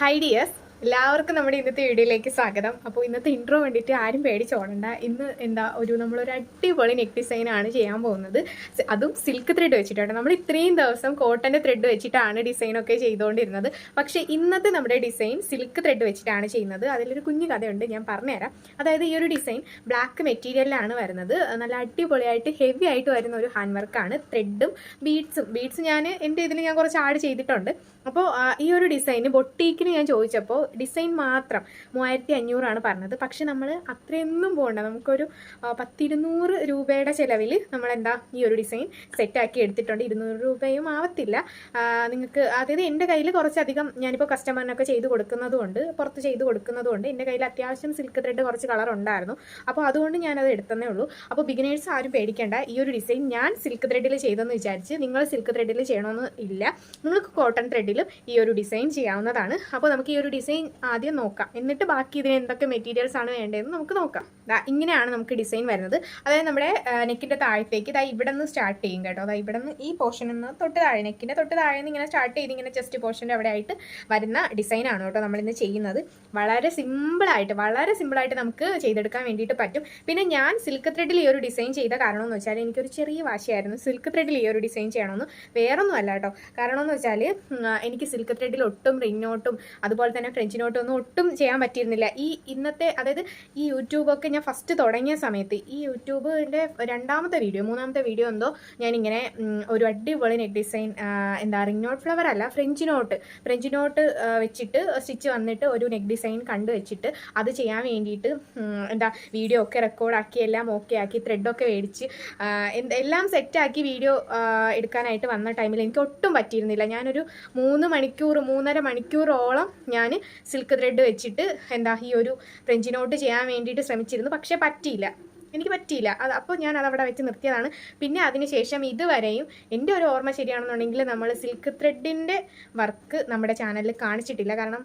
Hi dears എല്ലാവർക്കും നമ്മുടെ ഇന്നത്തെ വീഡിയോയിലേക്ക് സ്വാഗതം. അപ്പോൾ ഇന്നത്തെ ഇൻട്രോ വേണ്ടിയിട്ട് ആരും പേടിച്ചോടണ്ട ഇന്ന് എന്താ ഒരു നമ്മളൊരു അടിപൊളി നെക്ക് ഡിസൈൻ ആണ് ചെയ്യാൻ പോകുന്നത്. അതും സിൽക്ക് ത്രെഡ് വെച്ചിട്ടാണ്. നമ്മൾ ഇത്രയും ദിവസം കോട്ടന്റെ ത്രെഡ് വെച്ചിട്ടാണ് ഡിസൈനൊക്കെ ചെയ്തുകൊണ്ടിരുന്നത്. പക്ഷേ ഇന്നത്തെ നമ്മുടെ ഡിസൈൻ സിൽക്ക് ത്രെഡ് വെച്ചിട്ടാണ് ചെയ്യുന്നത്. അതിലൊരു കുഞ്ഞു കഥയുണ്ട് ഞാൻ പറഞ്ഞുതരാം. അതായത് ഈ ഒരു ഡിസൈൻ ബ്ലാക്ക് മെറ്റീരിയലിലാണ് വരുന്നത്. നല്ല അടിപൊളിയായിട്ട് ഹെവി ആയിട്ട് വരുന്ന ഒരു ഹാൻഡ് വർക്കാണ് ത്രെഡും ബീഡ്സും ബീഡ്സ് ഞാൻ എന്റെ ഇതിൽ ഞാൻ കുറച്ച് ആഡ് ചെയ്തിട്ടുണ്ട്. അപ്പോൾ ഈ ഒരു ഡിസൈന് ബൊട്ടീക്കിന് ഞാൻ ചോദിച്ചപ്പോൾ ഡിസൈൻ മാത്രം മൂവായിരത്തി അഞ്ഞൂറാണ് പറഞ്ഞത്. പക്ഷെ നമ്മൾ അത്രയൊന്നും പോകണ്ട നമുക്കൊരു പത്തിരുന്നൂറ് രൂപയുടെ ചിലവിൽ നമ്മളെന്താ ഈ ഒരു ഡിസൈൻ സെറ്റാക്കി എടുത്തിട്ടുണ്ട്. ഇരുന്നൂറ് രൂപയും ആവത്തില്ല. നിങ്ങൾക്ക് അതായത് എന്റെ കയ്യിൽ കുറച്ചധികം ഞാനിപ്പോൾ കസ്റ്റമറിനൊക്കെ ചെയ്ത് കൊടുക്കുന്നതുകൊണ്ട് പുറത്ത് ചെയ്ത് കൊടുക്കുന്നതുകൊണ്ട് എന്റെ കയ്യിൽ അത്യാവശ്യം സിൽക്ക് ത്രെഡ് കുറച്ച് കളർ ഉണ്ടായിരുന്നു. അപ്പോൾ അതുകൊണ്ട് ഞാനത് എടുത്തതേ ഉള്ളൂ. അപ്പോൾ ബിഗിനേഴ്സ് ആരും പേടിക്കേണ്ട. ഈ ഒരു ഡിസൈൻ ഞാൻ സിൽക്ക് ത്രെഡിൽ ചെയ്തെന്ന് വിചാരിച്ച് നിങ്ങൾ സിൽക്ക് ത്രെഡിൽ ചെയ്യണമെന്ന് ഇല്ല. നിങ്ങൾക്ക് കോട്ടൺ ത്രെഡിലും ഈ ഒരു ഡിസൈൻ ചെയ്യാവുന്നതാണ്. അപ്പോൾ നമുക്ക് ഈ ഒരു ഡിസൈൻ ആദ്യം നോക്കാം. എന്നിട്ട് ബാക്കി ഇതിന് എന്തൊക്കെ മെറ്റീരിയൽസ് ആണ് വേണ്ടതെന്ന് നമുക്ക് നോക്കാം. ഇങ്ങനെയാണ് നമുക്ക് ഡിസൈൻ വരുന്നത്. അതായത് നമ്മുടെ നെക്കിന്റെ താഴത്തേക്ക് ഇതാ ഇവിടെ നിന്ന് സ്റ്റാർട്ട് ചെയ്യും കേട്ടോ. അതായത് ഇവിടെ നിന്ന് ഈ പോർഷനിൽ നിന്ന് തൊട്ട് താഴെ നെക്കിന്റെ തൊട്ട് താഴെ നിന്ന് ഇങ്ങനെ സ്റ്റാർട്ട് ചെയ്ത് ഇങ്ങനെ ചെസ്റ്റ് പോർഷന്റെ അവിടെ ആയിട്ട് വരുന്ന ഡിസൈനാണ് കേട്ടോ നമ്മളിന്ന് ചെയ്യുന്നത്. വളരെ സിമ്പിളായിട്ട് വളരെ സിമ്പിളായിട്ട് നമുക്ക് ചെയ്തെടുക്കാൻ വേണ്ടിയിട്ട് പറ്റും. പിന്നെ ഞാൻ സിൽക്ക് ത്രെഡിൽ ഈ ഒരു ഡിസൈൻ ചെയ്ത കാരണം എന്ന് വെച്ചാൽ എനിക്കൊരു ചെറിയ വാശിയായിരുന്നു. സിൽക്ക് ത്രെഡിൽ ഈ ഒരു ഡിസൈൻ ചെയ്യണമെന്ന് വേറൊന്നുമല്ല കേട്ടോ. കാരണം എന്ന് വെച്ചാൽ എനിക്ക് സിൽക്ക് ത്രെഡിൽ ഒട്ടും റിംഗ് നോട്ടും അതുപോലെ തന്നെ ഫ്രഞ്ച് നോട്ടും ഒന്നും ഒട്ടും ചെയ്യാൻ പറ്റിയിരുന്നില്ല. ഈ ഇന്നത്തെ അതായത് ഈ യൂട്യൂബൊക്കെ ഫസ്റ്റ് തുടങ്ങിയ സമയത്ത് ഈ യൂട്യൂബിന്റെ രണ്ടാമത്തെ വീഡിയോ മൂന്നാമത്തെ വീഡിയോ എന്തോ ഞാനിങ്ങനെ ഒരു അടിപൊളി നെക്ക് ഡിസൈൻ എന്താ റിംഗ് നോട്ട് ഫ്ലവർ അല്ല ഫ്രഞ്ച് നോട്ട് ഫ്രഞ്ച് നോട്ട് വെച്ചിട്ട് സ്റ്റിച്ച് വന്നിട്ട് ഒരു നെക്ക് ഡിസൈൻ കണ്ടു വെച്ചിട്ട് അത് ചെയ്യാൻ വേണ്ടിയിട്ട് എന്താ വീഡിയോ ഒക്കെ റെക്കോർഡാക്കി എല്ലാം ഓക്കെ ആക്കി ത്രെഡൊക്കെ മേടിച്ച് എല്ലാം സെറ്റാക്കി വീഡിയോ എടുക്കാനായിട്ട് വന്ന ടൈമിൽ എനിക്ക് ഒട്ടും പറ്റിയിരുന്നില്ല. ഞാനൊരു മൂന്ന് മണിക്കൂർ മൂന്നര മണിക്കൂറോളം ഞാൻ സിൽക്ക് ത്രെഡ് വെച്ചിട്ട് എന്താ ഈ ഒരു ഫ്രഞ്ച് നോട്ട് ചെയ്യാൻ വേണ്ടിയിട്ട് ശ്രമിച്ചിരുന്നു. പക്ഷേ പറ്റിയില്ല. എനിക്ക് പറ്റിയില്ല. അത് അപ്പോൾ ഞാൻ അതവിടെ വെച്ച് നിർത്തിയതാണ്. പിന്നെ അതിനുശേഷം ഇതുവരെയും എന്റെ ഒരു ഓർമ്മ ശരിയാണെന്നുണ്ടെങ്കിൽ നമ്മൾ സിൽക്ക് ത്രെഡിന്റെ വർക്ക് നമ്മുടെ ചാനലിൽ കാണിച്ചിട്ടില്ല. കാരണം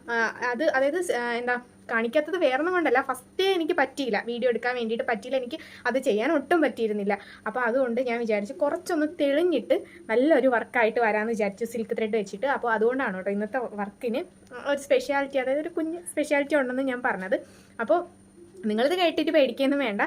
അത് അതായത് എന്താ കാണിക്കാത്തത് വേറൊന്നും കൊണ്ടല്ല. ഫസ്റ്റേ എനിക്ക് പറ്റിയില്ല. വീഡിയോ എടുക്കാൻ വേണ്ടിയിട്ട് പറ്റിയില്ല. എനിക്ക് അത് ചെയ്യാൻ ഒട്ടും പറ്റിയിരുന്നില്ല. അപ്പോൾ അതുകൊണ്ട് ഞാൻ വിചാരിച്ചു കുറച്ചൊന്ന് തെളിഞ്ഞിട്ട് നല്ലൊരു വർക്കായിട്ട് വരാമെന്ന് വിചാരിച്ചു സിൽക്ക് ത്രെഡ് വെച്ചിട്ട്. അപ്പോൾ അതുകൊണ്ടാണ് കേട്ടോ ഇന്നത്തെ വർക്കിന് ഒരു സ്പെഷ്യാലിറ്റി അതായത് ഒരു കുഞ്ഞ് സ്പെഷ്യാലിറ്റി ഉണ്ടെന്ന് ഞാൻ പറഞ്ഞത്. അപ്പോൾ നിങ്ങളിത് കേട്ടിട്ട് പേടിക്കുകയൊന്നും വേണ്ട.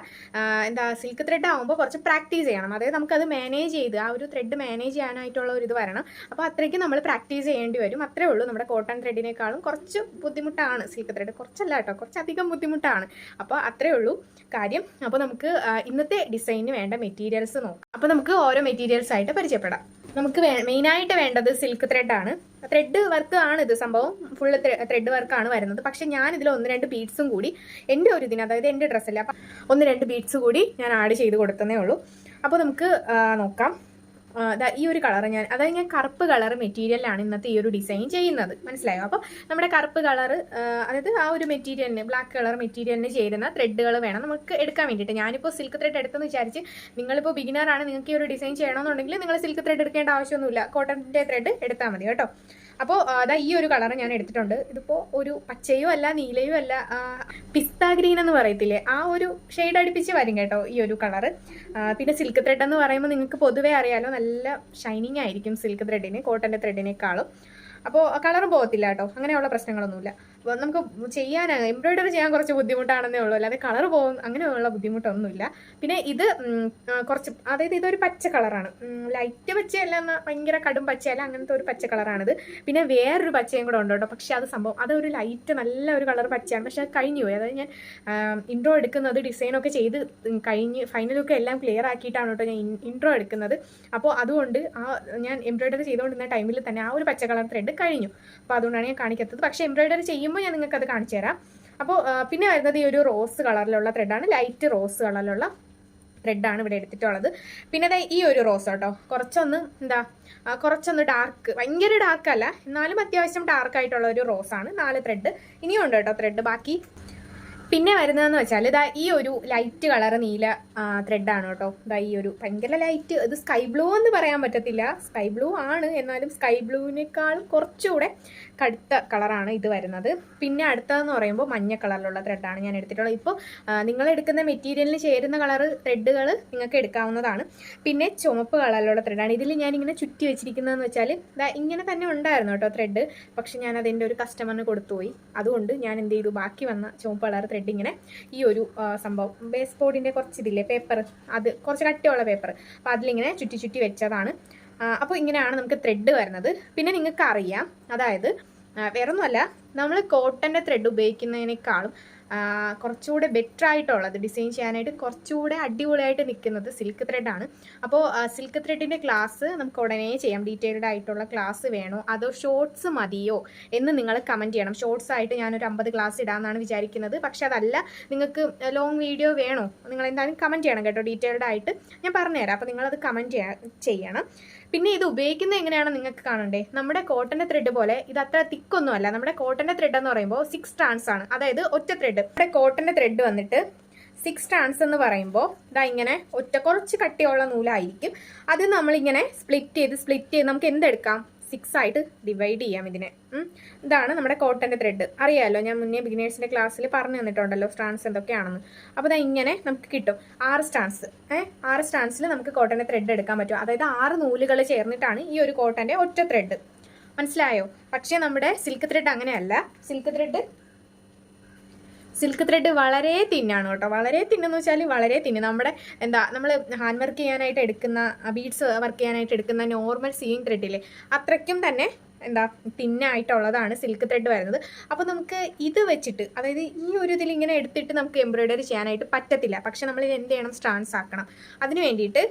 എന്താ സിൽക്ക് ത്രെഡ് ആകുമ്പോൾ കുറച്ച് പ്രാക്ടീസ് ചെയ്യണം. അതായത് നമുക്കത് മാനേജ് ചെയ്ത് ആ ഒരു ത്രെഡ് മാനേജ് ചെയ്യാനായിട്ടുള്ള ഒരു ഇത് വരണം. അപ്പോൾ അത്രയ്ക്ക് നമ്മൾ പ്രാക്ടീസ് ചെയ്യേണ്ടി വരും. അത്രേ ഉള്ളൂ നമ്മുടെ കോട്ടൺ ത്രെഡിനേക്കാളും കുറച്ച് ബുദ്ധിമുട്ടാണ് സിൽക്ക് ത്രെഡ് കുറച്ചല്ല കേട്ടോ കുറച്ചധികം ബുദ്ധിമുട്ടാണ്. അപ്പോൾ അത്രേ ഉള്ളൂ കാര്യം. അപ്പോൾ നമുക്ക് ഇന്നത്തെ ഡിസൈനിന് വേണ്ട മെറ്റീരിയൽസ് നോക്കാം. അപ്പോൾ നമുക്ക് ഓരോ മെറ്റീരിയൽസ് ആയിട്ട് പരിചയപ്പെടാം. നമുക്ക് മെയിനായിട്ട് വേണ്ടത് സിൽക്ക് ത്രെഡാണ് ത്രെഡ് വർക്ക് ആണ് ഇത് സംഭവം. ഫുള്ള് ത്രെഡ് വർക്കാണ് വരുന്നത്. പക്ഷെ ഞാൻ ഇതിൽ ഒന്ന് രണ്ട് ബീഡ്സും കൂടി എന്റെ ഒരു ഇതിന് അതായത് എന്റെ ഡ്രസ്സല്ല അപ്പം ഒന്ന് രണ്ട് ബീഡ്സ് കൂടി ഞാൻ ആഡ് ചെയ്ത് കൊടുത്തതേ ഉള്ളൂ. അപ്പോൾ നമുക്ക് നോക്കാം. ഈ ഒരു കളർ ഞാൻ അതായത് ഞാൻ കറുപ്പ് കളർ മെറ്റീരിയലാണ് ഇന്നത്തെ ഈ ഒരു ഡിസൈൻ ചെയ്യുന്നത്. മനസ്സിലായോ? അപ്പോൾ നമ്മുടെ കറുപ്പ് കളർ അതായത് ആ ഒരു മെറ്റീരിയലിന് ബ്ലാക്ക് കളർ മെറ്റീരിയലിന് ചേരുന്ന ത്രെഡുകൾ വേണം നമുക്ക് എടുക്കാൻ വേണ്ടിയിട്ട്. ഞാനിപ്പോൾ സിൽക്ക് ത്രെഡ് എടുത്തെന്ന് വിചാരിച്ച് നിങ്ങളിപ്പോൾ ബിഗിനറാണ് നിങ്ങൾക്ക് ഈ ഒരു ഡിസൈൻ ചെയ്യണമെന്നുണ്ടെങ്കിൽ നിങ്ങൾ സിൽക്ക് ത്രെഡ് എടുക്കേണ്ട ആവശ്യമൊന്നുമില്ല. കോട്ടന്റെ ത്രെഡ് എടുത്താൽ മതി കേട്ടോ? അപ്പോൾ അതാ ഈ ഒരു കളർ ഞാൻ എടുത്തിട്ടുണ്ട്. ഇതിപ്പോൾ ഒരു പച്ചയും അല്ല നീലയും അല്ല പിസ്ത ഗ്രീൻ എന്ന് പറയത്തില്ലേ? ആ ഒരു ഷെയ്ഡ് അടുപ്പിച്ച് വരും കേട്ടോ ഈ ഒരു കളറ്. പിന്നെ സിൽക്ക് ത്രെഡ് എന്ന് പറയുമ്പോൾ നിങ്ങൾക്ക് പൊതുവേ അറിയാലോ നല്ല ഷൈനിങ് ആയിരിക്കും സിൽക്ക് ത്രെഡിന് കോട്ടന്റെ ത്രെഡിനേക്കാളും അപ്പോൾ കളറും പോകത്തില്ല കേട്ടോ. അങ്ങനെയുള്ള പ്രശ്നങ്ങളൊന്നുമില്ല. നമുക്ക് ചെയ്യാൻ എംബ്രോയിഡറി ചെയ്യാൻ കുറച്ച് ബുദ്ധിമുട്ടാണെന്നേ ഉള്ളൂ. അല്ലാതെ കളർ പോകും അങ്ങനെയുള്ള ബുദ്ധിമുട്ടൊന്നുമില്ല. പിന്നെ ഇത് കുറച്ച് അതായത് ഇതൊരു പച്ച കളറാണ്. ലൈറ്റ് പച്ചയല്ല എന്നാൽ ഭയങ്കര കടും പച്ചയല്ല അങ്ങനത്തെ ഒരു പച്ച കളറാണിത്. പിന്നെ വേറൊരു പച്ചയും കൂടെ ഉണ്ട് കേട്ടോ. പക്ഷേ അത് സംഭവം അതൊരു ലൈറ്റ് നല്ല ഒരു കളർ പച്ചയാണ്. പക്ഷെ അത് കഴിഞ്ഞു പോയി. അതായത് ഞാൻ ഇൻട്രോ എടുക്കുന്നത് ഡിസൈനൊക്കെ ചെയ്ത് കഴിഞ്ഞ് ഫൈനലൊക്കെ എല്ലാം ക്ലിയർ ആക്കിയിട്ടാണ് കേട്ടോ ഞാൻ ഇൻട്രോ എടുക്കുന്നത്. അപ്പോൾ അതുകൊണ്ട് ആ ഞാൻ എംബ്രോയിഡറി ചെയ്തുകൊണ്ടിരുന്ന ടൈമിൽ തന്നെ ആ ഒരു പച്ച കളർ ത്രെഡ് കഴിഞ്ഞു. അപ്പോൾ അതുകൊണ്ടാണ് ഞാൻ കാണിക്കാത്തത്. പക്ഷേ എംബ്രോയിഡറി ചെയ്യുമ്പോൾ ഞാൻ നിങ്ങൾക്ക് അത് കാണിച്ചു തരാം. അപ്പോൾ പിന്നെ വരുന്നത് ഈ ഒരു റോസ് കളറിലുള്ള ത്രെഡാണ് ലൈറ്റ് റോസ് കളറിലുള്ള ത്രെഡാണ് ഇവിടെ എടുത്തിട്ടുള്ളത്. പിന്നെ ഈ ഒരു റോസ് കേട്ടോ കുറച്ചൊന്ന് എന്താ കുറച്ചൊന്ന് ഡാർക്ക് ഭയങ്കര ഡാർക്ക് അല്ല. എന്നാലും അത്യാവശ്യം ഡാർക്ക് ആയിട്ടുള്ള ഒരു റോസാണ് നാല് ത്രെഡ് ഇനിയും ഉണ്ട് കേട്ടോ ത്രെഡ് ബാക്കി. പിന്നെ വരുന്നതെന്ന് വെച്ചാൽ ഇതാ ഈ ഒരു ലൈറ്റ് കളർ നീല ത്രെഡാണ് കേട്ടോ. ഇതാ ഈ ഒരു ഭയങ്കര ലൈറ്റ് ഇത് സ്കൈ ബ്ലൂ എന്ന് പറയാൻ പറ്റത്തില്ല. സ്കൈ ബ്ലൂ ആണ്. എന്നാലും സ്കൈ ബ്ലൂവിനേക്കാൾ കുറച്ചുകൂടെ കടുത്ത കളറാണ് ഇത് വരുന്നത്. പിന്നെ അടുത്തതെന്ന് പറയുമ്പോൾ മഞ്ഞ കളറിലുള്ള ത്രെഡാണ് ഞാൻ എടുത്തിട്ടുള്ളത്. ഇപ്പോൾ നിങ്ങൾ എടുക്കുന്ന മെറ്റീരിയലിന് ചേരുന്ന കളറ് ത്രെഡുകൾ നിങ്ങൾക്ക് എടുക്കാവുന്നതാണ്. പിന്നെ ചുമപ്പ് കളറിലുള്ള ത്രെഡാണ് ഇതിൽ ഞാൻ ഇങ്ങനെ ചുറ്റി വെച്ചിരിക്കുന്നതെന്ന് വെച്ചാൽ ഇങ്ങനെ തന്നെ ഉണ്ടായിരുന്നു കേട്ടോ ത്രെഡ് പക്ഷെ ഞാൻ അതിന്റെ ഒരു കസ്റ്റമറിന് കൊടുത്തുപോയി അതുകൊണ്ട് ഞാൻ എന്ത് ചെയ്തു? ബാക്കി വന്ന ചുവപ്പ് കളർ ത്രെഡ് ഇങ്ങനെ ഈ ഒരു സംഭവം ബേസ് ബോർഡിന്റെ കുറച്ച് ഇതില്ലേ പേപ്പർ അത് കുറച്ച് കട്ടിയുള്ള പേപ്പർ അപ്പോൾ അതിലിങ്ങനെ ചുറ്റി ചുറ്റി വെച്ചതാണ്. അപ്പോൾ ഇങ്ങനെയാണ് നമുക്ക് ത്രെഡ് വരുന്നത്. പിന്നെ നിങ്ങൾക്ക് അറിയാം അതായത് വേറെ വേറൊന്നുമല്ല നമ്മൾ കോട്ടന്റെ ത്രെഡ് ഉപയോഗിക്കുന്നതിനേക്കാളും കുറച്ചുകൂടെ ബെറ്റർ ആയിട്ടുള്ളത് ഡിസൈൻ ചെയ്യാനായിട്ട് കുറച്ചുകൂടെ അടിപൊളിയായിട്ട് നിൽക്കുന്നത് സിൽക്ക് ത്രെഡാണ് അപ്പോൾ സിൽക്ക് ത്രെഡിന്റെ ക്ലാസ് നമുക്ക് ഉടനെ ചെയ്യാം. ഡീറ്റെയിൽഡ് ആയിട്ടുള്ള ക്ലാസ് വേണോ? അതോ ഷോർട്സ് മതിയോ? എന്ന് നിങ്ങൾ കമന്റ് ചെയ്യണം. ഷോർട്സ് ആയിട്ട് ഞാനൊരു അമ്പത് ക്ലാസ് ഇടാമെന്നാണ് വിചാരിക്കുന്നത്. പക്ഷേ അതല്ല നിങ്ങൾക്ക് ലോങ് വീഡിയോ വേണോ? നിങ്ങൾ എന്തായാലും കമന്റ് ചെയ്യണം കേട്ടോ. ഡീറ്റെയിൽഡ് ആയിട്ട് ഞാൻ പറഞ്ഞുതരാം. അപ്പോൾ നിങ്ങളത് കമന്റ് ചെയ്യണം. പിന്നെ ഇത് ഉപയോഗിക്കുന്നത് എങ്ങനെയാണ് നിങ്ങൾക്ക് കാണണ്ടേ? നമ്മുടെ കോട്ടന്റെ ത്രെഡ് പോലെ ഇത് അത്ര തിക്കൊന്നുമല്ല. നമ്മുടെ കോട്ടന്റെ ത്രെഡ് എന്ന് പറയുമ്പോൾ സിക്സ് ട്രാൻസ് ആണ്. അതായത് ഒറ്റ ത്രെഡ് നമ്മുടെ കോട്ടന്റെ ത്രെഡ് വന്നിട്ട് സിക്സ് ട്രാൻസ് എന്ന് പറയുമ്പോൾ ഇതാ ഇങ്ങനെ ഒറ്റ കുറച്ച് കട്ടിയുള്ള നൂലായിരിക്കും. അത് നമ്മളിങ്ങനെ സ്പ്ലിറ്റ് ചെയ്ത് സ്പ്ലിറ്റ് ചെയ്ത് നമുക്ക് എന്തെടുക്കാം? സിക്സ് ആയിട്ട് ഡിവൈഡ് ചെയ്യാം ഇതിനെ. ഇതാണ് നമ്മുടെ കോട്ടന്റെ ത്രെഡ് അറിയാമല്ലോ ഞാൻ മുന്നേ ബിഗിനേഴ്സിന്റെ ക്ലാസ്സിൽ പറഞ്ഞു തന്നിട്ടുണ്ടല്ലോ സ്ട്രാൻസ് എന്തൊക്കെയാണെന്ന്. അപ്പോൾ ഇതാ ഇങ്ങനെ നമുക്ക് കിട്ടും. ആറ് സ്റ്റാൻസ് ഏഹ് ആറ് സ്റ്റാൻസിൽ നമുക്ക് കോട്ടന്റെ ത്രെഡ് എടുക്കാൻ പറ്റും. അതായത് ആറ് നൂലുകൾ ചേർന്നിട്ടാണ് ഈ ഒരു കോട്ടന്റെ ഒറ്റ ത്രെഡ് മനസ്സിലായോ? പക്ഷേ നമ്മുടെ സിൽക്ക് ത്രെഡ് അങ്ങനെയല്ല. സിൽക്ക് ത്രെഡ് സിൽക്ക് ത്രെഡ് വളരെ തിന്നാണ് കേട്ടോ. വളരെ തിന്നെന്ന് വെച്ചാൽ വളരെ തിന്ന്. നമ്മുടെ എന്താ നമ്മൾ ഹാൻഡ് വർക്ക് ചെയ്യാനായിട്ട് എടുക്കുന്ന ബീഡ്സ് വർക്ക് ചെയ്യാനായിട്ട് എടുക്കുന്ന നോർമൽ സീയിങ് ത്രെഡില്ലേ അത്രയ്ക്കും തന്നെ എന്താ തിന്നായിട്ടുള്ളതാണ് സിൽക്ക് ത്രെഡ് വരുന്നത്. അപ്പോൾ നമുക്ക് ഇത് വെച്ചിട്ട് അതായത് ഈ ഒരു ഇതിൽ ഇങ്ങനെ എടുത്തിട്ട് നമുക്ക് എംബ്രോയിഡറി ചെയ്യാനായിട്ട് പറ്റത്തില്ല. പക്ഷെ നമ്മൾ ഇത് എന്ത് ചെയ്യണം? സ്ട്രാൻസ് ആക്കണം. അതിന് വേണ്ടിയിട്ട്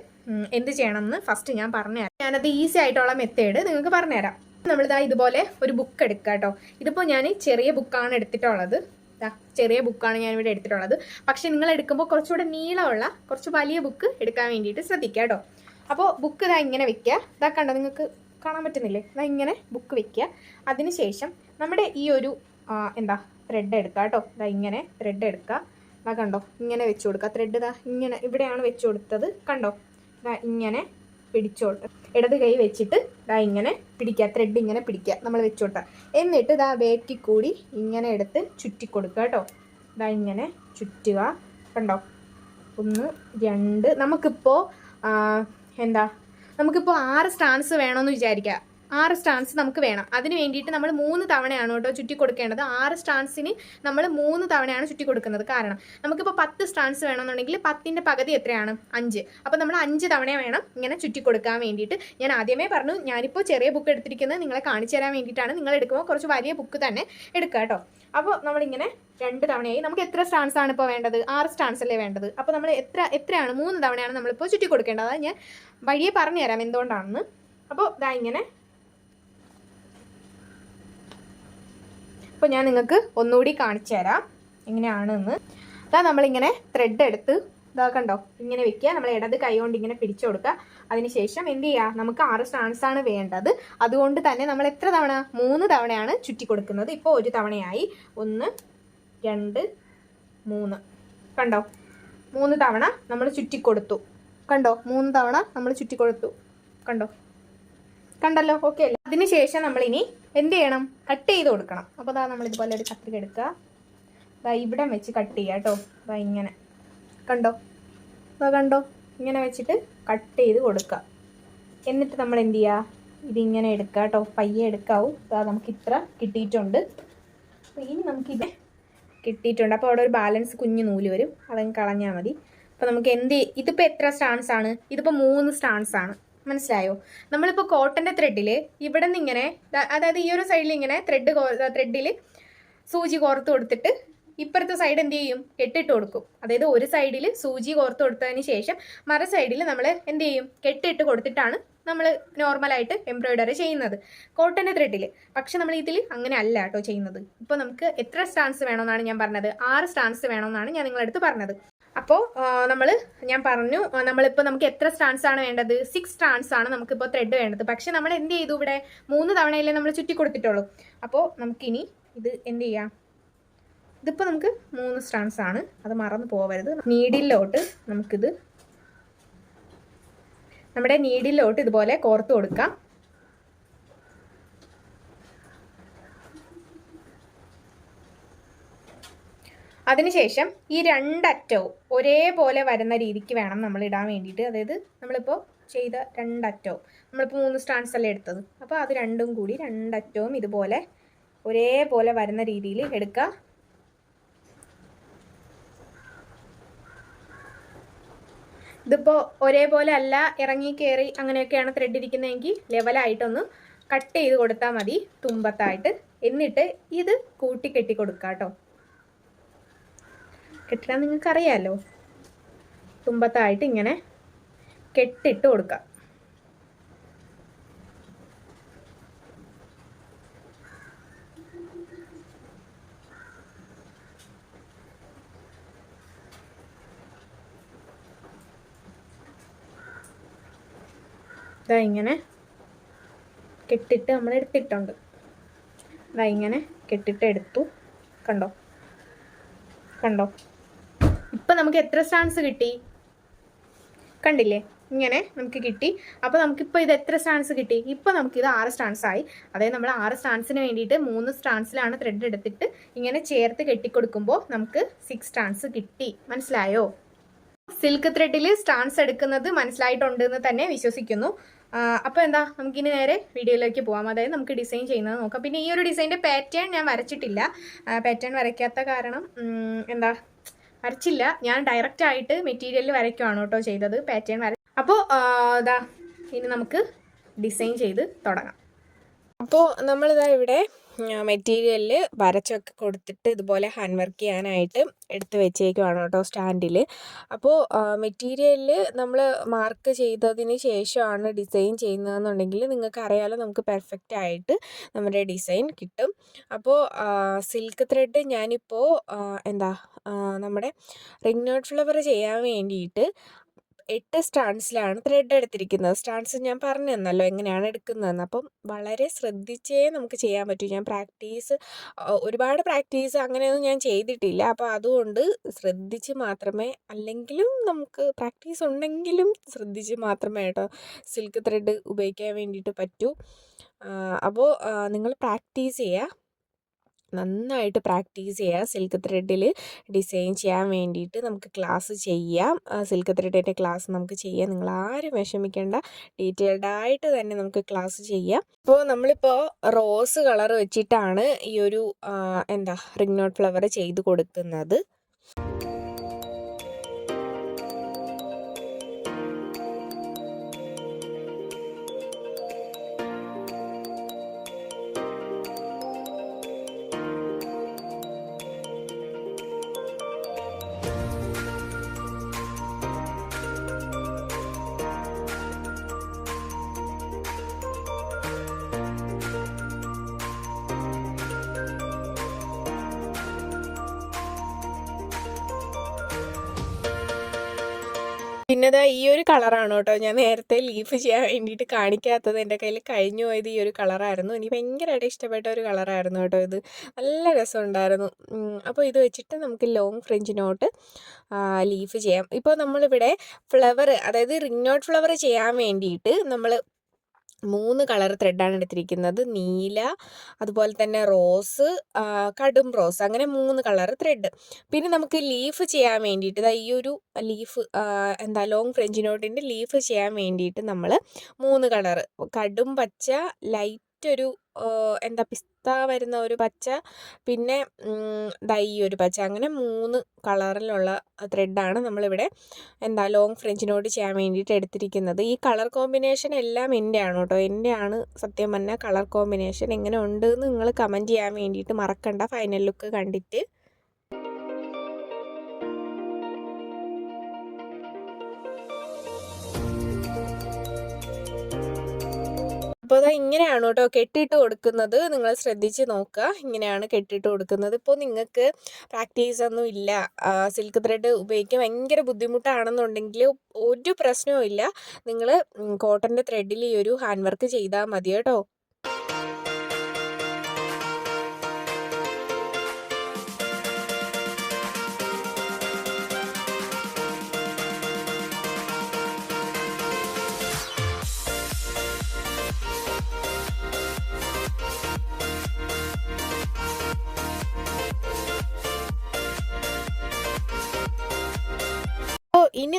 എന്ത് ചെയ്യണം എന്ന് ഫസ്റ്റ് ഞാൻ പറഞ്ഞുതരാം ഞാനത് ഈസി ആയിട്ടുള്ള മെത്തേഡ് നിങ്ങൾക്ക് പറഞ്ഞുതരാം നമ്മളിതാ ഇതുപോലെ ഒരു ബുക്ക് എടുക്കുക കേട്ടോ ഇതിപ്പോൾ ഞാൻ ചെറിയ ബുക്കാണ് എടുത്തിട്ടുള്ളത്. ചെറിയ ബുക്കാണ് ഞാൻ ഇവിടെ എടുത്തിട്ടുള്ളത്. പക്ഷെ നിങ്ങൾ എടുക്കുമ്പോൾ കുറച്ചുകൂടെ നീളമുള്ള കുറച്ച് വലിയ ബുക്ക് എടുക്കാൻ വേണ്ടിയിട്ട് ശ്രദ്ധിക്കുക കേട്ടോ. അപ്പോൾ ബുക്ക് ഇതാ ഇങ്ങനെ വെക്കുക. ഇതാ കണ്ടോ നിങ്ങൾക്ക് കാണാൻ പറ്റുന്നില്ലേ? ഇതാ ഇങ്ങനെ ബുക്ക് വെക്കുക. അതിനുശേഷം നമ്മുടെ ഈ ഒരു എന്താ ത്രെഡ് എടുക്കുക കേട്ടോ. ഇതാ ഇങ്ങനെ ത്രെഡ് എടുക്കുക. ഇതാ കണ്ടോ ഇങ്ങനെ വെച്ച് കൊടുക്കുക. ത്രെഡ് ഇതാ ഇങ്ങനെ ഇവിടെയാണ് വെച്ച് കൊടുത്തത്. കണ്ടോ ഇതാ ഇങ്ങനെ പിടിച്ചോട്ട്. ഇടത് കൈ വെച്ചിട്ട് ഇതാ ഇങ്ങനെ പിടിക്കുക ത്രെഡ് ഇങ്ങനെ പിടിക്കുക നമ്മൾ വെച്ചോട്ട. എന്നിട്ട് ഇതാ വേക്കി കൂടി ഇങ്ങനെ എടുത്ത് ചുറ്റി കൊടുക്കുക കേട്ടോ. ഇതാ ഇങ്ങനെ ചുറ്റുക. കണ്ടോ? ഒന്ന് രണ്ട്. നമുക്കിപ്പോൾ എന്താ? നമുക്കിപ്പോൾ ആറ് സ്റ്റാൻസ് വേണമെന്ന് വിചാരിക്കുക ആറ് സ്റ്റാൻസ് നമുക്ക് വേണം. അതിന് വേണ്ടിയിട്ട് നമ്മൾ മൂന്ന് തവണയാണ് കേട്ടോ ചുറ്റി കൊടുക്കേണ്ടത്. ആറ് സ്റ്റാൻസിന് നമ്മൾ മൂന്ന് തവണയാണ് ചുറ്റി കൊടുക്കുന്നത്. കാരണം നമുക്കിപ്പോൾ പത്ത് സ്റ്റാൻസ് വേണമെന്നുണ്ടെങ്കിൽ പത്തിന്റെ പകുതി എത്രയാണ്? അഞ്ച്. അപ്പോൾ നമ്മൾ അഞ്ച് തവണ വേണം ഇങ്ങനെ ചുറ്റി കൊടുക്കാൻ വേണ്ടിയിട്ട്. ഞാൻ ആദ്യമേ പറഞ്ഞു ഞാനിപ്പോൾ ചെറിയ ബുക്ക് എടുത്തിരിക്കുന്നത് നിങ്ങളെ കാണിച്ചു തരാൻ വേണ്ടിയിട്ടാണ്. നിങ്ങൾ എടുക്കുമ്പോൾ കുറച്ച് വലിയ ബുക്ക് തന്നെ എടുക്കുക കേട്ടോ. അപ്പോൾ നമ്മളിങ്ങനെ രണ്ട് തവണയായി. നമുക്ക് എത്ര സ്റ്റാൻസ് ആണ് ഇപ്പോൾ വേണ്ടത്? ആറ് സ്റ്റാൻസ് അല്ലേ വേണ്ടത്? അപ്പോൾ നമ്മൾ എത്ര എത്രയാണ്? മൂന്ന് തവണയാണ് നമ്മളിപ്പോൾ ചുറ്റി കൊടുക്കേണ്ടത്. അതായത് ഞാൻ വഴിയെ പറഞ്ഞുതരാം എന്തുകൊണ്ടാണെന്ന്. അപ്പോൾ ഇതാ ഇങ്ങനെ അപ്പോൾ ഞാൻ നിങ്ങൾക്ക് ഒന്നുകൂടി കാണിച്ചു തരാം. എങ്ങനെയാണെന്ന് അതാ നമ്മളിങ്ങനെ ത്രെഡ് എടുത്ത് ഇതാ കണ്ടോ ഇങ്ങനെ വെക്കുക. നമ്മൾ ഇടത് കൈ കൊണ്ട് ഇങ്ങനെ പിടിച്ചു കൊടുക്കുക. അതിനുശേഷം എന്ത് ചെയ്യുക? നമുക്ക് ആറ് സ്റ്റാൻസ് ആണ് വേണ്ടത്. അതുകൊണ്ട് തന്നെ നമ്മൾ എത്ര തവണ? മൂന്ന് തവണയാണ് ചുറ്റി കൊടുക്കുന്നത്. ഇപ്പോൾ ഒരു തവണയായി. ഒന്ന് രണ്ട് മൂന്ന്. കണ്ടോ? മൂന്ന് തവണ നമ്മൾ ചുറ്റി കൊടുത്തു. കണ്ടോ? മൂന്ന് തവണ നമ്മൾ ചുറ്റി കൊടുത്തു. കണ്ടോ? കണ്ടല്ലോ. ഓക്കെ അല്ലേ അതിനുശേഷം ഇനി എന്ത് ചെയ്യണം? കട്ട് ചെയ്ത് കൊടുക്കണം. അപ്പോൾ അതാ നമ്മൾ ഇതുപോലെ ഒരു കത്രിക എടുക്കുക. അതാ ഇവിടെ വെച്ച് കട്ട് ചെയ്യുക കേട്ടോ. അതാ ഇങ്ങനെ. കണ്ടോ? അതാ കണ്ടോ? ഇങ്ങനെ വെച്ചിട്ട് കട്ട് ചെയ്ത് കൊടുക്കുക. എന്നിട്ട് നമ്മൾ എന്ത് ചെയ്യുക? ഇതിങ്ങനെ എടുക്കുക കേട്ടോ. പയ്യെ എടുക്കാവൂ. അതാ നമുക്ക് ഇത്ര കിട്ടിയിട്ടുണ്ട്. ഇനി നമുക്കിത് കിട്ടിയിട്ടുണ്ട്. അപ്പോൾ അവിടെ ഒരു ബാലൻസ് കുഞ്ഞു നൂൽ വരും. അതങ്ങ് കളഞ്ഞാൽ മതി. അപ്പോൾ നമുക്ക് എന്ത് ഇതിപ്പോൾ എത്ര സ്റ്റാൻസ് ആണ്? ഇതിപ്പോൾ മൂന്ന് സ്റ്റാൻസ് ആണ്. മനസ്സിലായോ? നമ്മളിപ്പോൾ കോട്ടന്റെ ത്രെഡിൽ ഇവിടെ നിന്ന് ഇങ്ങനെ അതായത് ഈ ഒരു സൈഡിൽ ഇങ്ങനെ ത്രെഡ് ത്രെഡിൽ സൂചി കോർത്ത് കൊടുത്തിട്ട് ഇപ്പുറത്തെ സൈഡ് എന്ത് ചെയ്യും? കെട്ടിട്ട് കൊടുക്കും. അതായത് ഒരു സൈഡിൽ സൂചി കോർത്ത് കൊടുത്തതിന് ശേഷം മറ സൈഡിൽ നമ്മൾ എന്ത് ചെയ്യും? കെട്ടിട്ട് കൊടുത്തിട്ടാണ് നമ്മൾ നോർമലായിട്ട് എംബ്രോയിഡറി ചെയ്യുന്നത്. കോട്ടന്റെ ത്രെഡിൽ പക്ഷെ നമ്മൾ ഇതിൽ അങ്ങനെ അല്ല കേട്ടോ ചെയ്യുന്നത്. ഇപ്പോൾ നമുക്ക് എത്ര സ്റ്റാൻസ് വേണമെന്നാണ് ഞാൻ പറഞ്ഞത്. ആറ് സ്റ്റാൻസ് വേണമെന്നാണ് ഞാൻ നിങ്ങളടുത്ത് പറഞ്ഞത്. അപ്പോൾ നമ്മൾ ഞാൻ പറഞ്ഞു നമ്മളിപ്പോൾ നമുക്ക് എത്ര സ്റ്റാൻസ് ആണ് വേണ്ടത്? സിക്സ് സ്റ്റാൻസ് ആണ് നമുക്കിപ്പോൾ ത്രെഡ് വേണ്ടത്. പക്ഷെ നമ്മൾ എന്ത് ചെയ്തു ഇവിടെ? മൂന്ന് തവണയല്ലേ നമ്മൾ ചുറ്റി കൊടുത്തിട്ടുള്ളൂ. അപ്പോൾ നമുക്കിനി ഇത് എന്ത് ചെയ്യാം? ഇതിപ്പോൾ നമുക്ക് മൂന്ന് സ്റ്റാൻസ് ആണ്. അത് മറന്നു പോവരുത്. നീഡിലോട്ട് നമുക്കിത് നമ്മുടെ നീഡിലോട്ട് ഇതുപോലെ കോർത്ത് കൊടുക്കാം. അതിനുശേഷം ഈ രണ്ടറ്റവും ഒരേപോലെ വരുന്ന രീതിക്ക് വേണം നമ്മൾ ഇടാൻ വേണ്ടിയിട്ട്. അതായത് നമ്മളിപ്പോൾ ചെയ്ത രണ്ടറ്റവും. നമ്മളിപ്പോൾ മൂന്ന് സ്റ്റാൻസ് അല്ലേ എടുത്തത്? അപ്പോൾ അത് രണ്ടും കൂടി രണ്ടറ്റവും ഇതുപോലെ ഒരേപോലെ വരുന്ന രീതിയിൽ എടുക്കുക ഇതിപ്പോൾ ഒരേപോലെ അല്ല ഇറങ്ങി കയറി അങ്ങനെയൊക്കെയാണ് ത്രെഡ് ഇരിക്കുന്നതെങ്കിൽ ലെവലായിട്ടൊന്ന് കട്ട് ചെയ്ത് കൊടുത്താൽ മതി തുമ്പത്തായിട്ട്. എന്നിട്ട് ഇത് കൂട്ടി കെട്ടി കേട്ടോ കെട്ടിടാൻ നിങ്ങൾക്ക് അറിയാമല്ലോ തുമ്പത്തായിട്ട് ഇങ്ങനെ കെട്ടിട്ട് കൊടുക്കാം. ഇങ്ങനെ കെട്ടിട്ട് നമ്മൾ എടുത്തിട്ടുണ്ട്. ഇതാ ഇങ്ങനെ കെട്ടിട്ട് എടുത്തു. കണ്ടോ? കണ്ടോ? ഇപ്പം നമുക്ക് എത്ര സ്റ്റാൻസ് കിട്ടി? കണ്ടില്ലേ? ഇങ്ങനെ നമുക്ക് കിട്ടി. അപ്പോൾ നമുക്കിപ്പോൾ ഇത് എത്ര സ്റ്റാൻസ് കിട്ടി? ഇപ്പോൾ നമുക്കിത് ആറ് സ്റ്റാൻസ് ആയി. അതായത് നമ്മൾ ആറ് സ്റ്റാൻസിന് വേണ്ടിയിട്ട് മൂന്ന് സ്റ്റാൻസിലാണ് ത്രെഡ് എടുത്തിട്ട് ഇങ്ങനെ ചേർത്ത് കെട്ടിക്കൊടുക്കുമ്പോൾ നമുക്ക് സിക്സ് സ്റ്റാൻസ് കിട്ടി. മനസ്സിലായോ? സിൽക്ക് ത്രെഡിൽ സ്റ്റാൻസ് എടുക്കുന്നത് മനസ്സിലായിട്ടുണ്ട് എന്ന് തന്നെ വിശ്വസിക്കുന്നു. അപ്പോൾ എന്താ? നമുക്കിനി നേരെ വീഡിയോയിലേക്ക് പോവാം. അതായത് നമുക്ക് ഡിസൈൻ ചെയ്യുന്നത് നോക്കാം. പിന്നെ ഈ ഒരു ഡിസൈന്റെ പാറ്റേൺ ഞാൻ വരച്ചിട്ടില്ല. പാറ്റേൺ വരയ്ക്കാത്ത കാരണം എന്താ? വരച്ചില്ല. ഞാൻ ഡയറക്റ്റ് ആയിട്ട് മെറ്റീരിയലിൽ വരയ്ക്കുവാണ് കേട്ടോ ചെയ്തത് പാറ്റേൺ വര അപ്പോൾ ഇതാ ഇനി നമുക്ക് ഡിസൈൻ ചെയ്ത് തുടങ്ങാം. അപ്പോൾ നമ്മളിതാ ഇവിടെ മെറ്റീരിയലിൽ വരച്ചൊക്കെ കൊടുത്തിട്ട് ഇതുപോലെ ഹാൻഡ് വർക്ക് ചെയ്യാനായിട്ട് എടുത്ത് വെച്ചേക്കുവാണ് കേട്ടോ സ്റ്റാൻഡിൽ അപ്പോൾ മെറ്റീരിയലിൽ നമ്മൾ മാർക്ക് ചെയ്തതിന് ശേഷമാണ് ഡിസൈൻ ചെയ്യുന്നതെന്നുണ്ടെങ്കിൽ നിങ്ങൾക്ക് അറിയാലോ നമുക്ക് പെർഫെക്റ്റ് ആയിട്ട് നമ്മുടെ ഡിസൈൻ കിട്ടും. അപ്പോൾ സിൽക്ക് ത്രെഡ് ഞാനിപ്പോൾ എന്താ നമ്മുടെ റിംഗ് നോട്ട് ഫ്ലവർ ചെയ്യാൻ വേണ്ടിയിട്ട് എട്ട് സ്റ്റാൻസിലാണ് ത്രെഡ് എടുത്തിരിക്കുന്നത്. സ്റ്റാൻസ് ഞാൻ പറഞ്ഞു തന്നല്ലോ എങ്ങനെയാണ് എടുക്കുന്നതെന്ന്. അപ്പം വളരെ ശ്രദ്ധിച്ചേ നമുക്ക് ചെയ്യാൻ പറ്റൂ. ഞാൻ പ്രാക്ടീസ് ഒരുപാട് പ്രാക്ടീസ് അങ്ങനെയൊന്നും ഞാൻ ചെയ്തിട്ടില്ല. അപ്പോൾ അതുകൊണ്ട് ശ്രദ്ധിച്ച് മാത്രമേ അല്ലെങ്കിലും നമുക്ക് പ്രാക്ടീസ് ഉണ്ടെങ്കിലും ശ്രദ്ധിച്ച് മാത്രമേ കേട്ടോ സിൽക്ക് ത്രെഡ് ഉപയോഗിക്കാൻ വേണ്ടിയിട്ട് പറ്റൂ. അപ്പോൾ നിങ്ങൾ പ്രാക്ടീസ് ചെയ്യുക. നന്നായിട്ട് പ്രാക്ടീസ് ചെയ്യുക സിൽക്ക് ത്രെഡിൽ ഡിസൈൻ ചെയ്യാൻ വേണ്ടിയിട്ട് നമുക്ക് ക്ലാസ് ചെയ്യാം. സിൽക്ക് ത്രെഡിന്റെ ക്ലാസ് നമുക്ക് ചെയ്യാം. നിങ്ങൾ ആരും വിഷമിക്കേണ്ട. ഡീറ്റെയിൽഡ് ആയിട്ട് തന്നെ നമുക്ക് ക്ലാസ് ചെയ്യാം. ഇപ്പോൾ നമ്മളിപ്പോൾ റോസ് കളർ വെച്ചിട്ടാണ് ഈ ഒരു എന്താ റിംഗ് നോട്ട് ഫ്ലവർ ചെയ്ത് കൊടുക്കുന്നത്. പിന്നെ ഇതാ ഈ ഒരു കളറാണ് കേട്ടോ ഞാൻ നേരത്തെ ലീഫ് ചെയ്യാൻ വേണ്ടിയിട്ട് കാണിക്കാത്തത്. എന്റെ കയ്യിൽ കഴിഞ്ഞു പോയത് ഈ ഒരു കളറായിരുന്നു. എനിക്ക് ഭയങ്കരമായിട്ട് ഇഷ്ടപ്പെട്ട ഒരു കളറായിരുന്നു കേട്ടോ ഇത്. നല്ല രസമുണ്ടായിരുന്നു. അപ്പോൾ ഇത് വെച്ചിട്ട് നമുക്ക് ലോങ് ഫ്രിഞ്ചിനോട്ട് ലീഫ് ചെയ്യാം. ഇപ്പോൾ നമ്മളിവിടെ ഫ്ലവർ അതായത് റിംഗ് നോട്ട് ഫ്ലവർ ചെയ്യാൻ വേണ്ടിയിട്ട് നമ്മൾ മൂന്ന് കളർ ത്രെഡാണ് എടുത്തിരിക്കുന്നത്. നീല അതുപോലെ തന്നെ റോസ് കടും റോസ് അങ്ങനെ മൂന്ന് കളർ ത്രെഡ് പിന്നെ നമുക്ക് ലീഫ് ചെയ്യാൻ വേണ്ടിയിട്ട് ഈ ഒരു ലീഫ് എന്താ ലോങ് ഫ്രഞ്ച് നോട്ടിന്റെ ലീഫ് ചെയ്യാൻ വേണ്ടിയിട്ട് നമ്മൾ മൂന്ന് കളർ കടും പച്ച ലൈറ്റ് ഒരു എന്താ പിസ്ത വരുന്ന ഒരു പച്ച പിന്നെ ഡൈ ഒരു പച്ച. അങ്ങനെ മൂന്ന് കളറിലുള്ള ത്രെഡാണ് നമ്മളിവിടെ എന്താ ലോങ് ഫ്രഞ്ചിനോട് ചെയ്യാൻ വേണ്ടിയിട്ട് എടുത്തിരിക്കുന്നത്. ഈ കളർ കോമ്പിനേഷൻ എല്ലാം എന്റെ ആണ് കേട്ടോ. എന്റെ ആണ് സത്യം പറഞ്ഞാൽ കളർ കോമ്പിനേഷൻ. എങ്ങനെ ഉണ്ട് എന്ന് നിങ്ങൾ കമന്റ് ചെയ്യാൻ വേണ്ടിയിട്ട് മറക്കണ്ട. ഫൈനൽ ലുക്ക് കണ്ടിട്ട്. അപ്പോൾ അതാ ഇങ്ങനെയാണ് കേട്ടോ കെട്ടിയിട്ട് കൊടുക്കുന്നത്. നിങ്ങൾ ശ്രദ്ധിച്ച് നോക്കുക ഇങ്ങനെയാണ് കെട്ടിയിട്ട് കൊടുക്കുന്നത്. ഇപ്പോൾ നിങ്ങൾക്ക് പ്രാക്ടീസ് ഒന്നും ഇല്ല. സിൽക്ക് ത്രെഡ് ഉപയോഗിക്കാൻ ഭയങ്കര ബുദ്ധിമുട്ടാണെന്നുണ്ടെങ്കിൽ ഒരു പ്രശ്നവും ഇല്ല. നിങ്ങൾ കോട്ടന്റെ ത്രെഡിൽ ഈ ഒരു ഹാൻഡ് വർക്ക് ചെയ്താൽ മതി കേട്ടോ.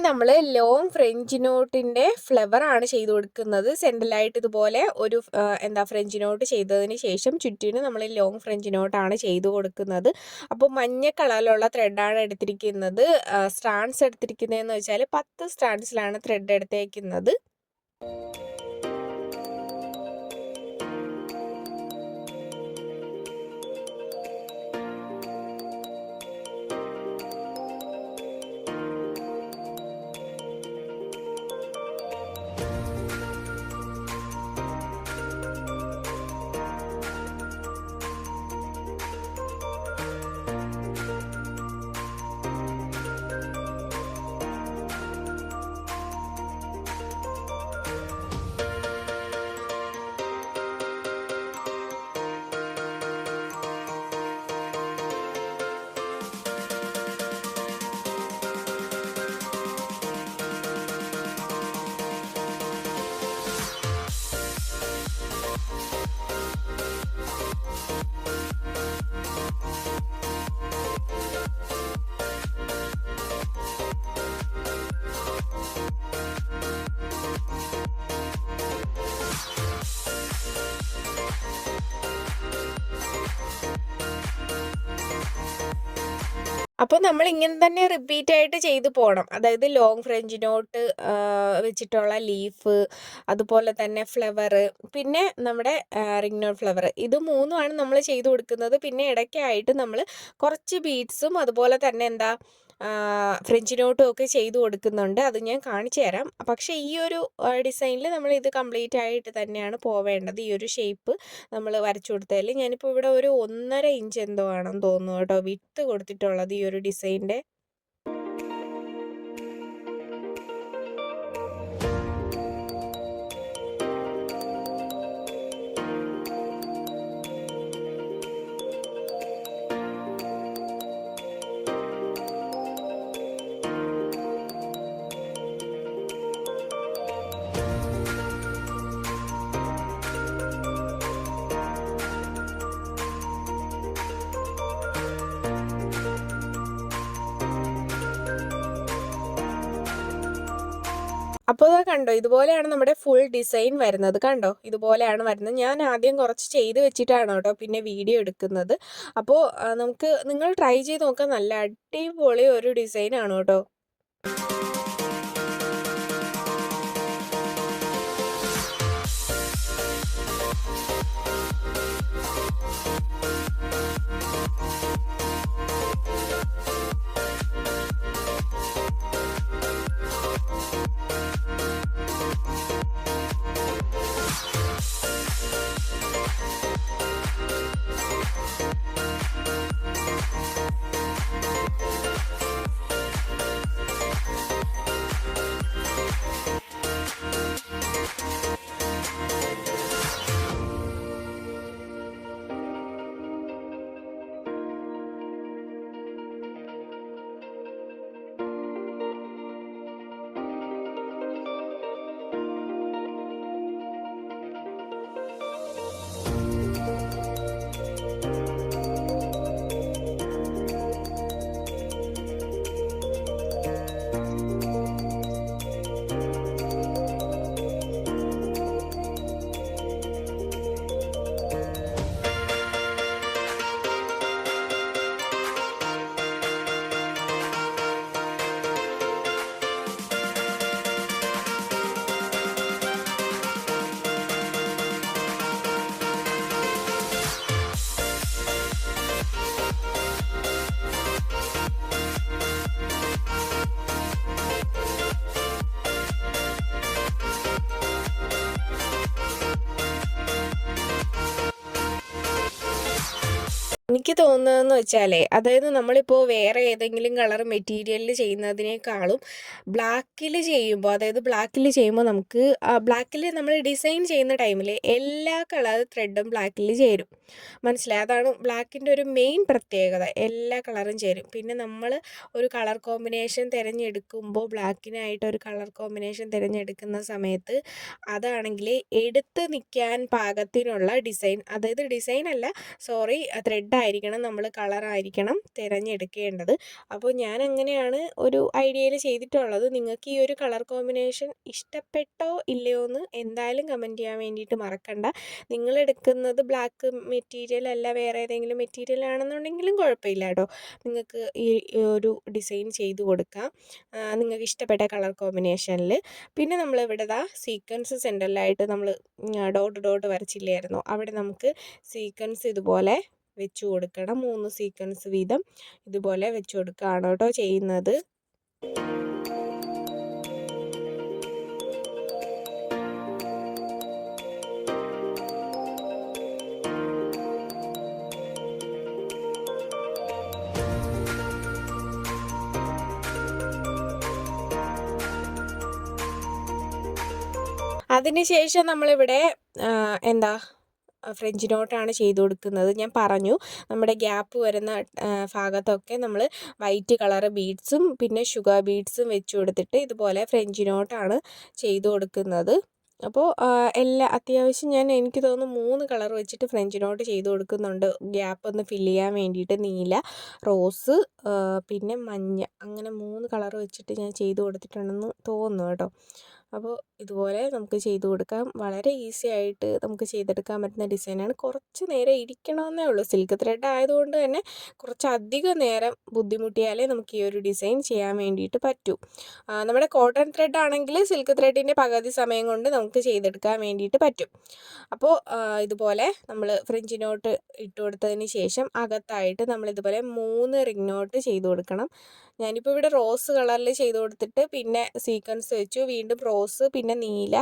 നമ്മൾ ലോങ് ഫ്രഞ്ച് നോട്ടിന്റെ ഫ്ലവറാണ് ചെയ്ത് കൊടുക്കുന്നത്. സെന്ററിലായിട്ട് ഇതുപോലെ ഒരു എന്താ ഫ്രഞ്ച് നോട്ട് ചെയ്തതിന് ശേഷം ചുറ്റിന് നമ്മൾ ലോങ് ഫ്രഞ്ച് നോട്ടാണ് ചെയ്ത് കൊടുക്കുന്നത്. അപ്പോൾ മഞ്ഞ കളറിലുള്ള ത്രെഡാണ് എടുത്തിരിക്കുന്നത്. സ്ട്രാൻഡ്സ് എടുത്തിരിക്കുന്നതെന്ന് വെച്ചാൽ പത്ത് സ്ട്രാൻഡ്സിലാണ് ത്രെഡ് എടുത്തേക്കുന്നത്. അപ്പോൾ നമ്മൾ ഇങ്ങനെ തന്നെ റിപ്പീറ്റ് ആയിട്ട് ചെയ്തു പോകണം അതായത് ലോങ് ഫ്രഞ്ച് നോട്ട് വെച്ചിട്ടുള്ള ലീഫ് അതുപോലെ തന്നെ ഫ്ലവർ പിന്നെ നമ്മുടെ റിംഗ് നോട്ട് ഫ്ലവർ ഇത് മൂന്നുമാണ് നമ്മൾ ചെയ്തു കൊടുക്കുന്നത്. പിന്നെ ഇടയ്ക്കായിട്ട് നമ്മൾ കുറച്ച് ബീഡ്സും അതുപോലെ തന്നെ എന്താ ഫ്രഞ്ച് നോട്ടും ഒക്കെ ചെയ്ത് കൊടുക്കുന്നുണ്ട്. അത് ഞാൻ കാണിച്ചു തരാം. പക്ഷേ ഈ ഒരു ഡിസൈനിൽ നമ്മൾ ഇത് കംപ്ലീറ്റ് ആയിട്ട് തന്നെയാണ് പോവേണ്ടത്. ഈ ഒരു ഷേപ്പ് നമ്മൾ വരച്ചു കൊടുത്തതിൽ ഞാനിപ്പോൾ ഇവിടെ ഒരു ഒന്നര ഇഞ്ച് എന്തോ ആണെന്ന് തോന്നുന്നു കേട്ടോ. വിത്ത് കൊടുത്തിട്ടുള്ളത് ഈ ഒരു ഡിസൈനിന്റെ കണ്ടോ? ഇതുപോലെയാണ് നമ്മുടെ ഫുൾ ഡിസൈൻ വരുന്നത് കണ്ടോ? ഇതുപോലെയാണ് വരുന്നത്. ഞാൻ ആദ്യം കുറച്ച് ചെയ്ത് വെച്ചിട്ടാണ് കേട്ടോ പിന്നെ വീഡിയോ എടുക്കുന്നത്. അപ്പോൾ നമുക്ക് നിങ്ങൾ ട്രൈ ചെയ്ത് നോക്കാം നല്ല അടിപൊളി ഒരു ഡിസൈനാണ് കേട്ടോ. എനിക്ക് തോന്നുന്നതെന്ന് വെച്ചാലേ അതായത് നമ്മളിപ്പോൾ വേറെ ഏതെങ്കിലും കളർ മെറ്റീരിയലിൽ ചെയ്യുന്നതിനേക്കാളും ബ്ലാക്കിൽ ചെയ്യുമ്പോൾ അതായത് ബ്ലാക്കിൽ ചെയ്യുമ്പോൾ നമുക്ക് ബ്ലാക്കിൽ നമ്മൾ ഡിസൈൻ ചെയ്യുന്ന ടൈമിൽ എല്ലാ കളർ ത്രെഡും ബ്ലാക്കിൽ ചേരും. മനസ്സിലായി? അതാണ് ബ്ലാക്കിന്റെ ഒരു മെയിൻ പ്രത്യേകത. എല്ലാ കളറും ചേരും. പിന്നെ നമ്മൾ ഒരു കളർ കോമ്പിനേഷൻ തിരഞ്ഞെടുക്കുമ്പോൾ ബ്ലാക്കിനായിട്ട് ഒരു കളർ കോമ്പിനേഷൻ തിരഞ്ഞെടുക്കുന്ന സമയത്ത് അതാണെങ്കിൽ എടുത്ത് നിൽക്കാൻ പാകത്തിനുള്ള ഡിസൈൻ അതായത് ഡിസൈൻ അല്ല സോറി ത്രെഡ് ത്രെഡായിരിക്കണം നമ്മൾ കളറായിരിക്കണം തിരഞ്ഞെടുക്കേണ്ടത്. അപ്പോൾ ഞാൻ അങ്ങനെയാണ് ഒരു ഐഡിയയിൽ ചെയ്തിട്ടുള്ളത്. നിങ്ങൾക്ക് ഈ ഒരു കളർ കോമ്പിനേഷൻ ഇഷ്ടപ്പെട്ടോ ഇല്ലയോ എന്ന് എന്തായാലും കമന്റ് ചെയ്യാൻ വേണ്ടിയിട്ട് മറക്കണ്ട. നിങ്ങളെടുക്കുന്നത് ബ്ലാക്ക് മെറ്റീരിയൽ അല്ല വേറെ ഏതെങ്കിലും മെറ്റീരിയൽ ആണെന്നുണ്ടെങ്കിലും കുഴപ്പമില്ല കേട്ടോ. നിങ്ങൾക്ക് ഈ ഒരു ഡിസൈൻ ചെയ്ത് കൊടുക്കാം. നിങ്ങൾക്ക് ഇഷ്ടപ്പെട്ട കളർ കോമ്പിനേഷനിൽ. പിന്നെ നമ്മൾ ഇവിടെ ദാ സീക്വൻസ് സെന്ററിലായിട്ട് നമ്മൾ ഡോട്ട് ഡോട്ട് വരച്ചില്ലായിരുന്നു. അവിടെ നമുക്ക് സീക്വൻസ് ഇതുപോലെ വെച്ച് കൊടുക്കണം. മൂന്ന് സീക്വൻസ് വീതം ഇതുപോലെ വെച്ച് കൊടുക്കുകയാണ് കേട്ടോ ചെയ്യുന്നത്. അതിനുശേഷം നമ്മളിവിടെ എന്താ ഫ്രഞ്ച് നോട്ടാണ് ചെയ്ത് കൊടുക്കുന്നത്. ഞാൻ പറഞ്ഞു നമ്മുടെ ഗ്യാപ്പ് വരുന്ന ഭാഗത്തൊക്കെ നമ്മൾ വൈറ്റ് കളർ ബീഡ്സും പിന്നെ ഷുഗർ ബീഡ്സും വെച്ച് കൊടുത്തിട്ട് ഇതുപോലെ ഫ്രഞ്ച് നോട്ടാണ് ചെയ്ത് കൊടുക്കുന്നത്. അപ്പോൾ എല്ലാ അത്യാവശ്യം ഞാൻ എനിക്ക് തോന്നുന്നു മൂന്ന് കളർ വെച്ചിട്ട് ഫ്രഞ്ച് നോട്ട് ചെയ്ത് കൊടുക്കുന്നുണ്ട്. ഗ്യാപ്പ് ഒന്ന് ഫില്ല് ചെയ്യാൻ വേണ്ടിയിട്ട് നീല റോസ് പിന്നെ മഞ്ഞ അങ്ങനെ മൂന്ന് കളർ വെച്ചിട്ട് ഞാൻ ചെയ്ത് കൊടുത്തിട്ടുണ്ടെന്ന് തോന്നുന്നു കേട്ടോ. അപ്പോൾ ഇതുപോലെ നമുക്ക് ചെയ്തു കൊടുക്കാം. വളരെ ഈസി ആയിട്ട് നമുക്ക് ചെയ്തെടുക്കാൻ പറ്റുന്ന ഡിസൈനാണ് കുറച്ച് നേരം ഇരിക്കണമെന്നേ ഉള്ളൂ. സിൽക്ക് ത്രെഡ് ആയതുകൊണ്ട് തന്നെ കുറച്ച് അധികം നേരം ബുദ്ധിമുട്ടിയാലേ നമുക്ക് ഈ ഒരു ഡിസൈൻ ചെയ്യാൻ വേണ്ടിയിട്ട് പറ്റൂ. നമ്മുടെ കോട്ടൺ ത്രെഡ് ആണെങ്കിൽ സിൽക്ക് ത്രെഡിന്റെ പകുതി സമയം കൊണ്ട് നമുക്ക് ചെയ്തെടുക്കാൻ വേണ്ടിയിട്ട് പറ്റും. അപ്പോൾ ഇതുപോലെ നമ്മൾ ഫ്രഞ്ച് നോട്ട് ഇട്ട് കൊടുത്തതിന് ശേഷം അകത്തായിട്ട് നമ്മൾ ഇതുപോലെ മൂന്ന് റിംഗ് നോട്ട് ചെയ്ത് കൊടുക്കണം. ഞാനിപ്പോൾ ഇവിടെ റോസ് കളറിൽ ചെയ്തു കൊടുത്തിട്ട് പിന്നെ സീക്വൻസ് വെച്ചു. വീണ്ടും റോസ് പിന്നെ നീല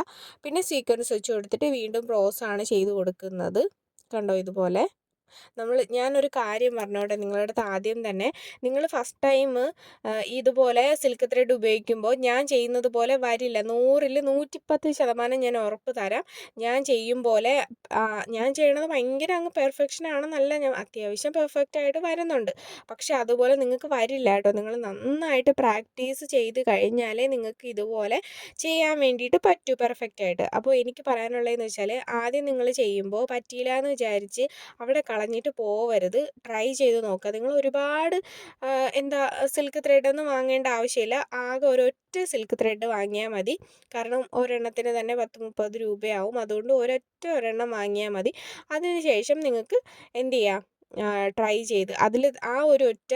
പിന്നെ സീക്വൻസ് വെച്ച് കൊടുത്തിട്ട് വീണ്ടും റോസാണ് ചെയ്ത് കൊടുക്കുന്നത്. കണ്ടോ ഇതുപോലെ? നമ്മൾ ഞാനൊരു കാര്യം പറഞ്ഞോട്ടെ നിങ്ങളുടെ അടുത്ത് ആദ്യം തന്നെ. നിങ്ങൾ ഫസ്റ്റ് ടൈം ഇതുപോലെ സിൽക്ക് ത്രെഡ് ഉപയോഗിക്കുമ്പോൾ ഞാൻ ചെയ്യുന്നത് പോലെ വരില്ല. നൂറിൽ നൂറ്റിപ്പത്ത് ശതമാനം ഞാൻ ഉറപ്പ് തരാം. ഞാൻ ചെയ്യും പോലെ ഞാൻ ചെയ്യണത് ഭയങ്കര അങ്ങ് പെർഫെക്ഷൻ ആണെന്നല്ല ഞാൻ അത്യാവശ്യം പെർഫെക്റ്റ് ആയിട്ട് വരുന്നുണ്ട്. പക്ഷെ അതുപോലെ നിങ്ങൾക്ക് വരില്ല കേട്ടോ. നിങ്ങൾ നന്നായിട്ട് പ്രാക്ടീസ് ചെയ്ത് കഴിഞ്ഞാലേ നിങ്ങൾക്ക് ഇതുപോലെ ചെയ്യാൻ വേണ്ടിയിട്ട് പറ്റൂ പെർഫെക്റ്റ് ആയിട്ട്. അപ്പോൾ എനിക്ക് പറയാനുള്ളതെന്ന് വെച്ചാൽ ആദ്യം നിങ്ങൾ ചെയ്യുമ്പോൾ പറ്റിയില്ല എന്ന് വിചാരിച്ച് അവിടെ കളഞ്ഞിട്ട് പോവരുത്. ട്രൈ ചെയ്ത് നോക്കുക. നിങ്ങൾ ഒരുപാട് എന്താ സിൽക്ക് ത്രെഡൊന്നും വാങ്ങേണ്ട ആവശ്യമില്ല. ആകെ ഒരൊറ്റ സിൽക്ക് ത്രെഡ് വാങ്ങിയാൽ മതി. കാരണം ഒരെണ്ണത്തിന് തന്നെ പത്ത് മുപ്പത് രൂപയാവും. അതുകൊണ്ട് ഒരൊറ്റ ഒരെണ്ണം വാങ്ങിയാൽ മതി. അതിനുശേഷം നിങ്ങൾക്ക് എന്ത് ചെയ്യാം? ട്രൈ ചെയ്ത്. അതിൽ ആ ഒരു ഒറ്റ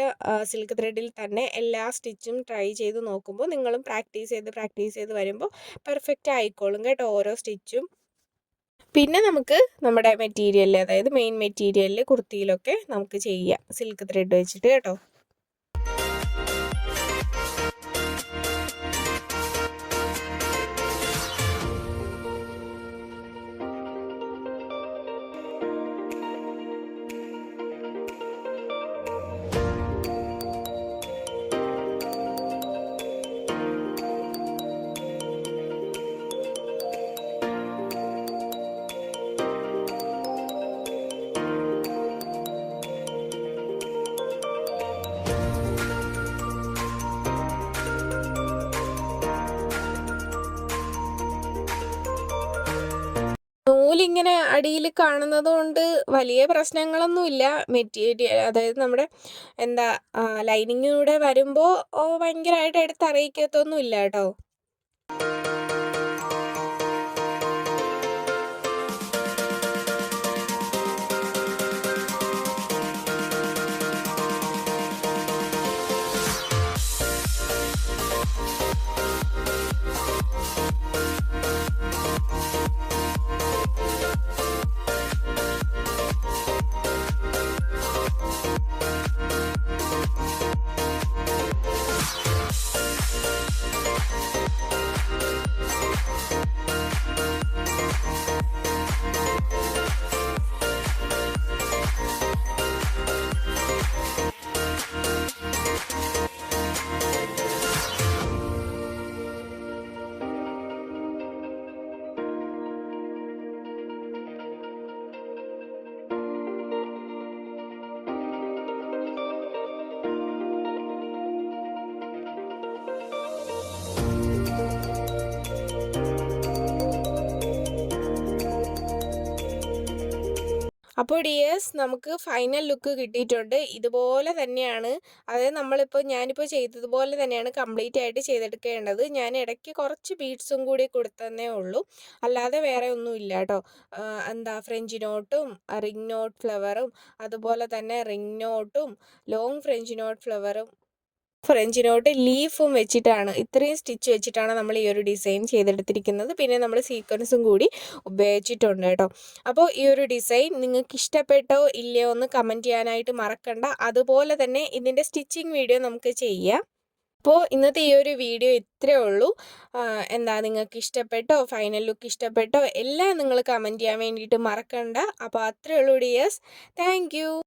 സിൽക്ക് ത്രെഡിൽ തന്നെ എല്ലാ സ്റ്റിച്ചും ട്രൈ ചെയ്ത് നോക്കുമ്പോൾ നിങ്ങളും പ്രാക്ടീസ് ചെയ്ത് പ്രാക്ടീസ് ചെയ്ത് വരുമ്പോൾ പെർഫെക്റ്റ് ആയിക്കോളും കേട്ടോ ഓരോ സ്റ്റിച്ചും. പിന്നെ നമുക്ക് നമ്മുടെ മെറ്റീരിയലിൽ അതായത് മെയിൻ മെറ്റീരിയലിൽ കുർത്തിയിലൊക്കെ നമുക്ക് ചെയ്യാം. സിൽക്ക് ത്രെഡ് വെച്ചിട്ട് കേട്ടോ. കാണുന്നത് കൊണ്ട് വലിയ പ്രശ്നങ്ങളൊന്നുമില്ല. മെറ്റീരിയൽ അതായത് നമ്മുടെ എന്താ ലൈനിങ്ങിലൂടെ വരുമ്പോൾ ഭയങ്കരമായിട്ട് എടുത്ത് അറിയിക്കത്തൊന്നുമില്ല കേട്ടോ. അപ്പോൾ ഡിയേഴ്സ് നമുക്ക് ഫൈനൽ ലുക്ക് കിട്ടിയിട്ടുണ്ട്. ഇതുപോലെ തന്നെയാണ്. അതായത് നമ്മളിപ്പോൾ ഞാനിപ്പോൾ ചെയ്തതുപോലെ തന്നെയാണ് കംപ്ലീറ്റ് ആയിട്ട് ചെയ്തെടുക്കേണ്ടത്. ഞാൻ ഇടയ്ക്ക് കുറച്ച് ബീഡ്സും കൂടി കൊടുത്തതന്നേ ഉള്ളൂ. അല്ലാതെ വേറെ ഒന്നും ഇല്ല കേട്ടോ. എന്താ ഫ്രഞ്ച് നോട്ടും റിംഗ് നോട്ട് ഫ്ലവറും അതുപോലെ തന്നെ റിംഗ് നോട്ടും ലോങ് ഫ്രഞ്ച് നോട്ട് ഫ്ലവറും ഫ്രഞ്ച് നോട്ട് ലീഫും വെച്ചിട്ടാണ് ഇത്രയും സ്റ്റിച്ച് വെച്ചിട്ടാണ് നമ്മൾ ഈ ഒരു ഡിസൈൻ ചെയ്തെടുത്തിരിക്കുന്നത്. പിന്നെ നമ്മൾ സീക്വൻസും കൂടി ഉപയോഗിച്ചിട്ടുണ്ട് കേട്ടോ. അപ്പോൾ ഈ ഒരു ഡിസൈൻ നിങ്ങൾക്ക് ഇഷ്ടപ്പെട്ടോ ഇല്ലയോ എന്ന് കമന്റ് ചെയ്യാനായിട്ട് മറക്കണ്ട. അതുപോലെ തന്നെ ഇതിന്റെ സ്റ്റിച്ചിങ് വീഡിയോ നമുക്ക് ചെയ്യാം. അപ്പോൾ ഇന്നത്തെ ഈ ഒരു വീഡിയോ ഇത്രയേ ഉള്ളൂ. എന്താ നിങ്ങൾക്ക് ഇഷ്ടപ്പെട്ടോ ഫൈനൽ ലുക്ക് ഇഷ്ടപ്പെട്ടോ എല്ലാം നിങ്ങൾ കമന്റ് ചെയ്യാൻ വേണ്ടിയിട്ട് മറക്കണ്ട. അപ്പോൾ അത്രയേ ഉള്ളൂ ഡിയേഴ്സ്. താങ്ക്